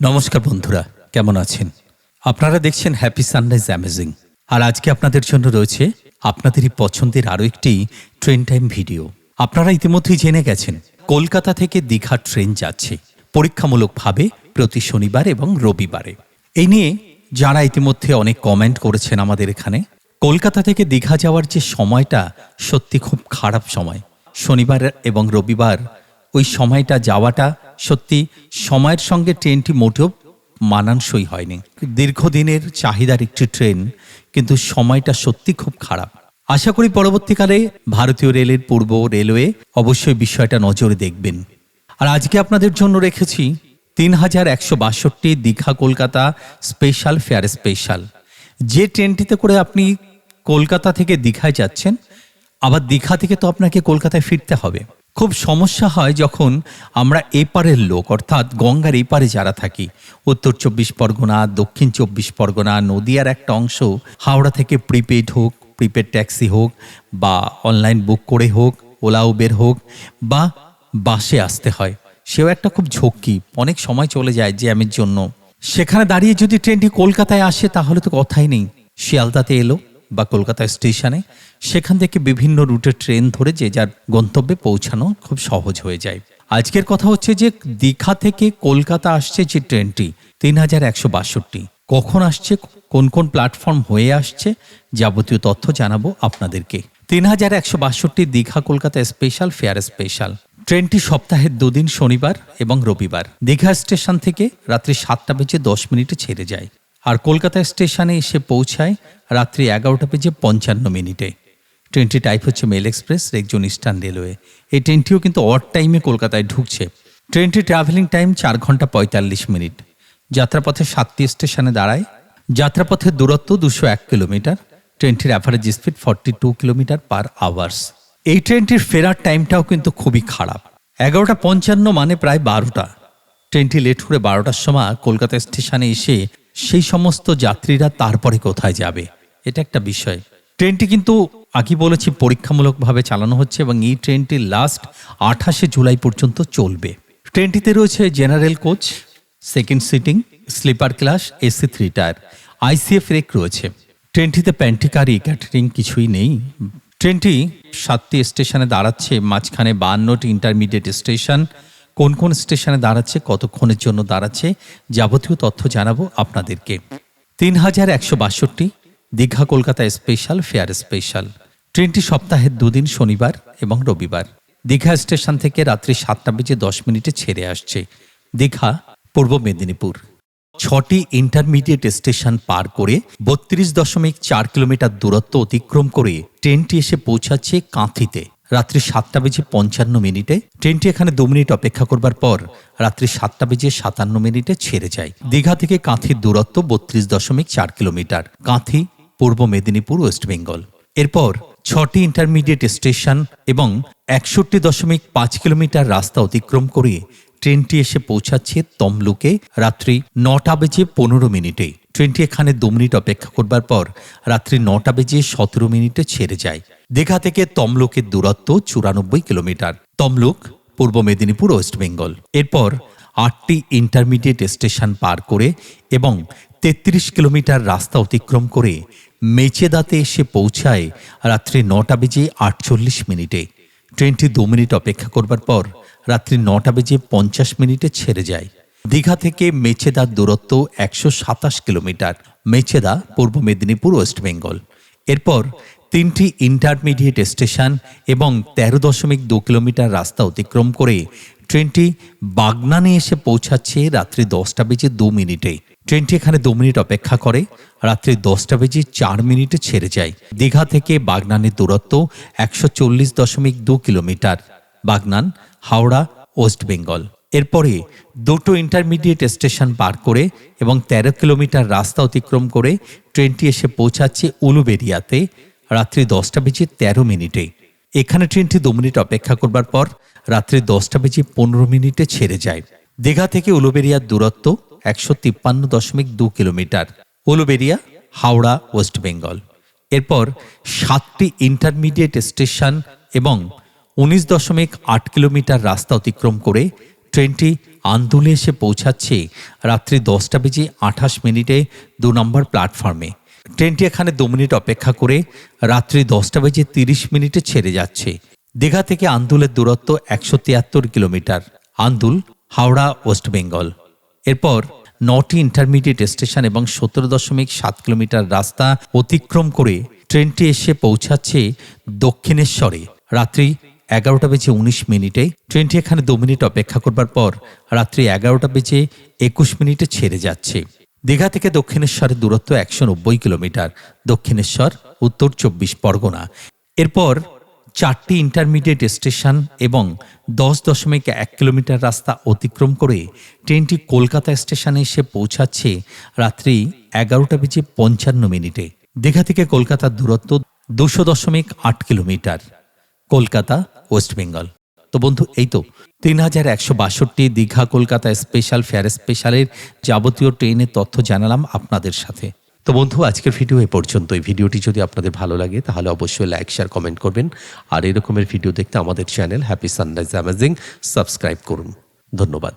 নমস্কার বন্ধুরা, কেমন আছেন? আপনারা দেখছেন হ্যাপি সানরাইজ অ্যামেজিং আর আজকে আপনাদের জন্য রয়েছে আপনাদেরই পছন্দের আরও একটি ট্রেন টাইম ভিডিও আপনারা ইতিমধ্যেই জেনে গেছেন, কলকাতা থেকে দীঘা ট্রেন যাচ্ছে, পরীক্ষামূলকভাবে প্রতি শনিবার এবং রবিবারে। এই নিয়ে যারা ইতিমধ্যে অনেক কমেন্ট করেছেন আমাদের এখানে, কলকাতা থেকে দীঘা যাওয়ার যে সময়টা সত্যি খুব খারাপ সময়। শনিবার এবং রবিবার ওই সময়টা যাওয়াটা সত্যি সময়ের সঙ্গে ট্রেনটি মোটেও মানানসই হয়নি। দীর্ঘদিনের চাহিদার একটি ট্রেন, কিন্তু সময়টা সত্যি খুব খারাপ। আশা করি পরবর্তীকালে ভারতীয় রেলের পূর্ব রেলওয়ে অবশ্যই বিষয়টা নজরে দেখবেন। আর আজকে আপনাদের জন্য রেখেছি তিন হাজার একশো বাষট্টি Digha Kolkata special fare special. যে ট্রেনটিতে করে আপনি কলকাতা থেকে দীঘায় যাচ্ছেন, আবার দীঘা থেকে তো আপনাকে কলকাতায় ফিরতে হবে। খুব সমস্যা হয় যখন আমরা এপারের লোক, অর্থাৎ গঙ্গার এপারে যারা থাকি। উত্তর চব্বিশ পরগনা, দক্ষিণ চব্বিশ পরগনা, নদিয়ার একটা অংশ, হাওড়া থেকে প্রিপেড হোক প্রিপেড ট্যাক্সি হোক, বা অনলাইন বুক করে হোক, ওলা, উবের হোক, বা বাসে আসতে হয়। সেও একটা খুব ঝক্কি। অনেক সময় চলে যায় জ্যামের জন্য। সেখানে দাঁড়িয়ে যদি ট্রেনটি কলকাতায় আসে, তাহলে তো কথাই নেই। শিয়ালদাতে এলো। বা কলকাতা স্টেশনে, সেখান থেকে বিভিন্ন রুটে ট্রেন ধরে যে যার গন্তব্যে পৌঁছানো খুব সহজ হয়ে যায়। আজকের কথা হচ্ছে যে দীঘা থেকে কলকাতা আসছে যে ট্রেনটি, তিন হাজার একশো বাষট্টি। কখন আসছে, কোন কোন প্ল্যাটফর্ম হয়ে আসছে, যাবতীয় তথ্য জানাব আপনাদেরকে। তিন হাজার একশো বাষট্টি Digha Kolkata special, fare special. ট্রেনটি সপ্তাহের দুদিন শনিবার এবং রবিবার। দীঘা স্টেশন থেকে রাত্রি সাতটা বেজে দশ মিনিটে ছেড়ে যায়। আর কলকাতা স্টেশনে এসে পৌঁছায় রাত্রি এগারোটা বেজে পঞ্চান্ন মিনিটে। ট্রেনটি টাইপ হচ্ছে মেল এক্সপ্রেস, রেকজন ইস্টার্ন রেলওয়ে। এই ট্রেনটিও কিন্তু অড টাইমে কলকাতায় ঢুকছে। ট্রেনটি ট্রাভেলিং টাইম চার ঘণ্টা পঁয়তাল্লিশ মিনিট। যাত্রাপথে সাতটি স্টেশনে দাঁড়ায়। যাত্রাপথের দূরত্ব দুশো এক কিলোমিটার। ট্রেনটির average speed forty two kilometre per hours এই ট্রেনটির ফেরার টাইমটাও কিন্তু খুবই খারাপ। এগারোটা পঞ্চান্ন মানে প্রায় বারোটা। ট্রেনটি লেট করে বারোটার সময় কলকাতা স্টেশনে এসে সেই সমস্ত যাত্রীরা তারপরে কোথায় যাবে? এটা একটা বিষয়। ট্রেনটি কিন্তু আগে বলেছি পরীক্ষামূলকভাবে চালানো হচ্ছে এবং এই ট্রেনটি লাস্ট আঠাশে জুলাই পর্যন্ত চলবে। ট্রেনটিতে রয়েছে general coach second sitting sleeper class AC three tier ICF rake রয়েছে। ট্রেনটিতে প্যান্টিকারি ক্যাটারিং কিছুই নেই। ট্রেনটি সাতটি স্টেশনে দাঁড়াচ্ছে, মাঝখানে বান্নটি ইন্টারমিডিয়েট স্টেশন কোন কোন স্টেশনে দাঁড়াচ্ছে, কতক্ষণের জন্য দাঁড়াচ্ছে, যাবতীয় তথ্য জানাব আপনাদেরকে। তিন হাজার একশো বাষট্টি, Digha Kolkata special, fare special. ট্রেনটি সপ্তাহের দুদিন, শনিবার এবং রবিবার। দীঘা স্টেশন থেকে রাত্রি সাতটা বেজে দশ মিনিটে ছেড়ে আসছে। দীঘা, পূর্ব মেদিনীপুর। ছটি ইন্টারমিডিয়েট স্টেশন পার করে বত্রিশ দশমিক চার কিলোমিটার দূরত্ব অতিক্রম করে ট্রেনটি এসে পৌঁছাচ্ছে কাঁথিতে। রাত্রি সাতটা বেজে পঞ্চান্ন মিনিটে ট্রেনটি এখানে দু মিনিট অপেক্ষা করবার পর রাত্রি সাতটা বেজে সাতান্ন মিনিটে ছেড়ে যায়। দীঘা থেকে কাঁথির দূরত্ব বত্রিশ দশমিক চার কিলোমিটার, কাঁথি পূর্ব মেদিনীপুর, ওয়েস্ট বেঙ্গল। এরপর ছটি ইন্টারমিডিয়েট স্টেশন এবং একষট্টি দশমিক পাঁচ কিলোমিটার রাস্তা অতিক্রম করে ট্রেনটি এসে পৌঁছাচ্ছে তমলুকে রাত্রি নটা বেজে পনেরো মিনিটে। ট্রেনটি এখানে দু মিনিট অপেক্ষা করবার পর রাত্রি নটা বেজে সতেরো মিনিটে ছেড়ে যায়। দীঘা থেকে তমলুকের দূরত্ব চুরানব্বই কিলোমিটার। তমলুক, পূর্ব মেদিনীপুর, ওয়েস্ট বেঙ্গল। এরপর আটটি ইন্টারমিডিয়েট স্টেশন পার করে এবং তেত্রিশ কিলোমিটার রাস্তা অতিক্রম করে মেচেদাতে এসে পৌঁছায় রাত্রি নটা বেজে আটচল্লিশ মিনিটে। ট্রেনটি দু মিনিট অপেক্ষা করবার পর রাত্রি নটা বেজে পঞ্চাশ মিনিটে ছেড়ে যায়। দীঘা থেকে মেচেদার দূরত্ব একশো সাতাশ কিলোমিটার। মেচেদা, পূর্ব মেদিনীপুর, ওয়েস্ট বেঙ্গল। এরপর তিনটি ইন্টারমিডিয়েট স্টেশন এবং তেরো দশমিক দু কিলোমিটার রাস্তা অতিক্রম করে ট্রেনটি বাগনানে এসে পৌঁছাচ্ছে রাত্রি দশটা বেজে দু মিনিটে। ট্রেনটি এখানে দু মিনিট অপেক্ষা করে, রাত্রি দশটা বেজে চার মিনিটে ছেড়ে যায়। দীঘা থেকে বাগনানের দূরত্ব একশো চল্লিশ দশমিক দু kilometre. Bagnan, Howrah, West Bengal. এরপরে দুটো ইন্টারমিডিয়েট স্টেশন পার করে এবং ১৩ কিলোমিটার রাস্তা অতিক্রম করে ট্রেনটি এসে পৌঁছাচ্ছে উলুবেরিয়াতে। রাত্রি দশটা বেজে তেরো মিনিটে। এখানে ট্রেনটি দু মিনিট অপেক্ষা করবার পর রাত্রি দশটা বেজে পনেরো মিনিটে ছেড়ে যায়। দীঘা থেকে উলুবেরিয়ার দূরত্ব একশো তিপ্পান্ন দশমিক দু kilometre. Uluberia, Howrah, West Bengal. এরপর সাতটি ইন্টারমিডিয়েট স্টেশন এবং উনিশ দশমিক আট কিলোমিটার রাস্তা অতিক্রম করে ট্রেনটি আন্দোলে এসে পৌঁছাচ্ছে রাত্রি দশটা বেজে আঠাশ মিনিটে দু নম্বর প্ল্যাটফর্মে। ট্রেনটি এখানে দু মিনিট অপেক্ষা করে রাত্রি দশটা বেজে তিরিশ মিনিটে ছেড়ে যাচ্ছে। দীঘা থেকে আন্দুলের দূরত্ব একশো তিয়াত্তর kilometre. Andul, Howrah, West Bengal. এরপর নটি ইন্টারমিডিয়েট স্টেশন এবং সতেরো দশমিক সাত কিলোমিটার রাস্তা অতিক্রম করে ট্রেনটি এসে পৌঁছাচ্ছে দক্ষিণেশ্বরে। রাত্রি এগারোটা বেজে উনিশ মিনিটে ট্রেনটি এখানে দু মিনিট অপেক্ষা করবার পর রাত্রি এগারোটা বেজে একুশ মিনিটে ছেড়ে যাচ্ছে। দীঘা থেকে দক্ষিণেশ্বরের দূরত্ব একশো নব্বই কিলোমিটার। দক্ষিণেশ্বর, উত্তর চব্বিশ পরগনা। এরপর চারটি ইন্টারমিডিয়েট স্টেশন এবং দশ দশমিক এক কিলোমিটার রাস্তা অতিক্রম করে ট্রেনটি কলকাতা স্টেশনে এসে পৌঁছাচ্ছে রাত্রি এগারোটা বেজে পঞ্চান্ন মিনিটে। দীঘা থেকে কলকাতার দূরত্ব দুশো দশমিক আট কিলোমিটার। কলকাতা, ওয়েস্ট বেঙ্গল। তো বন্ধু, এই তো তিন হাজার একশো বাষট্টি দীঘা কলকাতা স্পেশাল ফেয়ার স্পেশালের যাবতীয় ট্রেনের তথ্য জানালাম আপনাদের সাথে। তো বন্ধু, আজকের ভিডিও এ পর্যন্ত এই ভিডিওটি যদি আপনাদের ভালো লাগে, তাহলে অবশ্যই লাইক শেয়ার কমেন্ট করবেন। আর এরকমের ভিডিও দেখতে আমাদের channel happy sunrise amazing subscribe করুন। ধন্যবাদ।